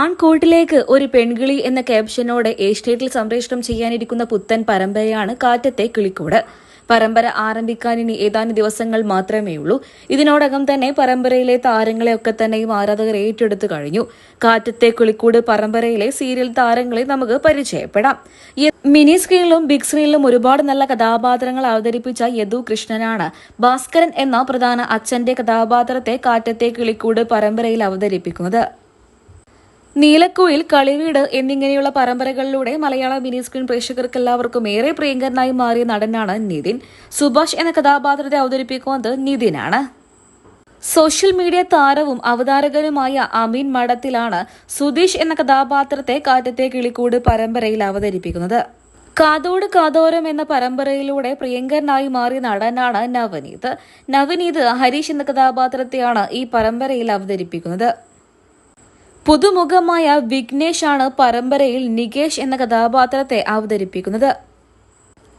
ആൺകോട്ടിലേക്ക് ഒരു പെൺകിളി എന്ന ക്യാപ്ഷനോടെ ഏഷ്യാനെറ്റിൽ സംപ്രേഷണം ചെയ്യാനിരിക്കുന്ന പുത്തൻ പരമ്പരയാണ് കാറ്റത്തെ കിളിക്കൂട്. പരമ്പര ആരംഭിക്കാൻ ഇനി ഏതാനും ദിവസങ്ങൾ മാത്രമേ ഉള്ളൂ ഇതിനോടകം തന്നെ പരമ്പരയിലെ താരങ്ങളെയൊക്കെ തന്നെയും ആരാധകർ ഏറ്റെടുത്തു കഴിഞ്ഞു. കാറ്റത്തെ കുളിക്കൂട് പരമ്പരയിലെ സീരിയൽ താരങ്ങളെ നമുക്ക് പരിചയപ്പെടാം. മിനി സ്ക്രീനിലും ബിഗ് സ്ക്രീനിലും ഒരുപാട് നല്ല കഥാപാത്രങ്ങൾ അവതരിപ്പിച്ച യദു കൃഷ്ണനാണ്. ഭാസ്കരൻ എന്ന പ്രധാന അച്ഛന്റെ കഥാപാത്രത്തെ കാറ്റത്തെ കിളിക്കൂട് പരമ്പരയിൽ അവതരിപ്പിക്കുന്നത്. നീലക്കുയിൽ കളിവീട് എന്നിങ്ങനെയുള്ള പരമ്പരകളിലൂടെ മലയാള മിനി സ്ക്രീൻ പ്രേക്ഷകർക്ക് എല്ലാവർക്കും ഏറെ പ്രിയങ്കരനായി മാറിയ നടനാണ് നിതിൻ. സുഭാഷ് എന്ന കഥാപാത്രത്തെ അവതരിപ്പിക്കുന്നത് നിതിനാണ്. സോഷ്യൽ മീഡിയ താരവും അവതാരകനുമായ അമീൻ മഠത്തിലാണ് സുധീഷ് എന്ന കഥാപാത്രത്തെ കാറ്റത്തെ കിളിക്കൂട് പരമ്പരയിൽ അവതരിപ്പിക്കുന്നത്. കാതോട് കാതോരം എന്ന പരമ്പരയിലൂടെ പ്രിയങ്കരനായി മാറിയ നടനാണ് നവനീത്. നവനീത് ഹരീഷ് എന്ന കഥാപാത്രത്തെയാണ് ഈ പരമ്പരയിൽ അവതരിപ്പിക്കുന്നത്. പുതുമുഖമായ വിഘ്നേഷ് ആണ് പരമ്പരയിൽ നികേഷ് എന്ന കഥാപാത്രത്തെ അവതരിപ്പിക്കുന്നത്.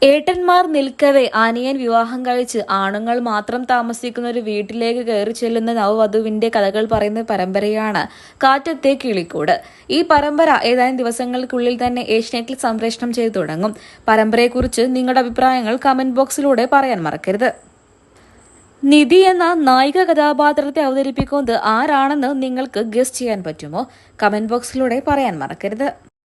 ഏട്ടന്മാർ നിൽക്കവേ അനിയൻ വിവാഹം കഴിച്ച് ആണുങ്ങൾ മാത്രം താമസിക്കുന്ന ഒരു വീട്ടിലേക്ക് കയറി ചെല്ലുന്ന നവവധുവിന്റെ കഥകൾ പറയുന്ന പരമ്പരയാണ് കാറ്റത്തെ കിളിക്കൂട്. ഈ പരമ്പര ഏതാനും ദിവസങ്ങൾക്കുള്ളിൽ തന്നെ ഏഷ്യനെറ്റിൽ സംപ്രേഷണം ചെയ്തു തുടങ്ങും. പരമ്പരയെക്കുറിച്ച് നിങ്ങളുടെ അഭിപ്രായങ്ങൾ കമന്റ് ബോക്സിലൂടെ പറയാൻ മറക്കരുത്. നിധി എന്ന നായിക കഥാപാത്രത്തെ അവതരിപ്പിക്കുന്നത് ആരാണെന്ന് നിങ്ങൾക്ക് ഗസ് ചെയ്യാൻ പറ്റുമോ? കമന്റ് ബോക്സിലൂടെ പറയാൻ മറക്കരുത്.